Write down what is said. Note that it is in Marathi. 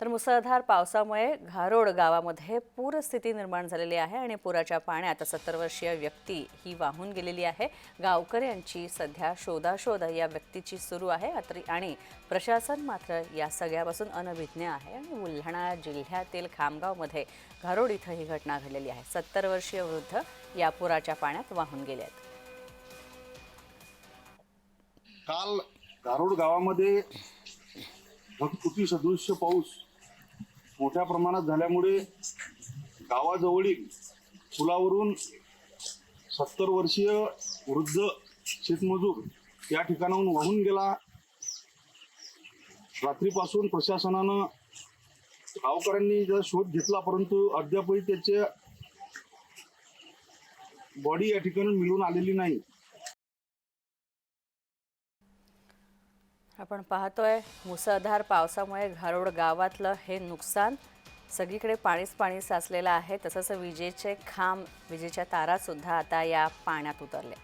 तर मुसळधार पावसामुळे घारोड गावामध्ये पूरस्थिती निर्माण झालेली आहे आणि पुराच्या पाण्यात सत्तर वर्षीय व्यक्ती ही वाहून गेलेली आहे. गावकऱ्यांची सध्या शोधाशोध या व्यक्तीची सुरू आहे. आणि प्रशासन मात्र या सगळ्यापासून अनभिज्ञ आहे आणि बुलढाणा जिल्ह्यातील खामगावमध्ये घारोड इथं ही घटना घडलेली आहे. सत्तर वर्षीय वृद्ध या पुराच्या पाण्यात वाहून गेले आहेत. काल घारोड गावामध्ये ढगफुटी सदृश्य पाऊस मोठ्या प्रमाणात झाल्यामुळे गावाजवळील पुलावरून सत्तर वर्षीय वृद्ध शेतमजूर या ठिकाणाहून वाहून गेला. रात्रीपासून प्रशासनानं गावकऱ्यांनी जर शोध घेतला परंतु अद्यापही त्याचे बॉडी या ठिकाणी मिळून आलेली नाही. आपण पाहतोय मुसळधार पावसामुळे घारोड गावातलं हे नुकसान सगळीकडे पाणीच पाणी साचलेलं आहे. तसंच विजेचे खांब विजेच्या तारासुद्धा आता या पाण्यात उतरले.